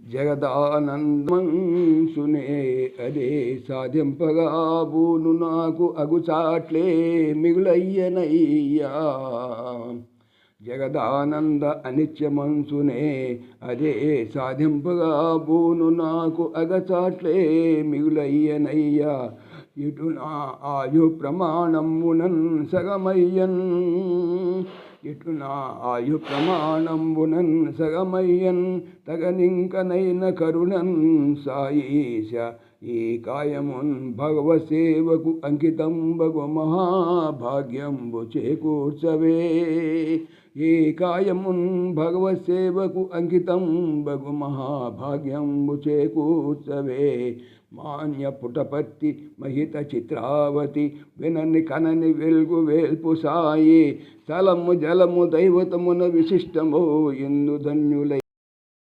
జగదానందమంసునే అదే సాధింపగా బూను నాకు అగుచాట్లే మిగులయ్యనయ్యా. జగదానంద అనిత్యమంసునే అదే సాధింపగా బూను నాకు అగచాట్లే మిగులయ్యనయ్యా. ఇటు నా ఆయు ప్రమాణమునన్ సగమయ్యన్ ఇటు నా ఆయు ప్రమాణంబునన్ సగమయ్యన్ తగనింకనైన కరుణన్ సాయీశ ఈ కాయమున్ భగవసేవకు అంకితంబగు మహాభాగ్యంబు చేకూర్చవే. ఈ కాయమున్ భగవసేవకు అంకితం బగు మహాభాగ్యంబు చేకూర్చవే. మాన్య పుటపత్తి మహిత చిత్రావతి వినని కనని వెల్గు వేల్పు సాయి. స్థలము జలము దైవతమున విశిష్టము ఎందు ధన్యులై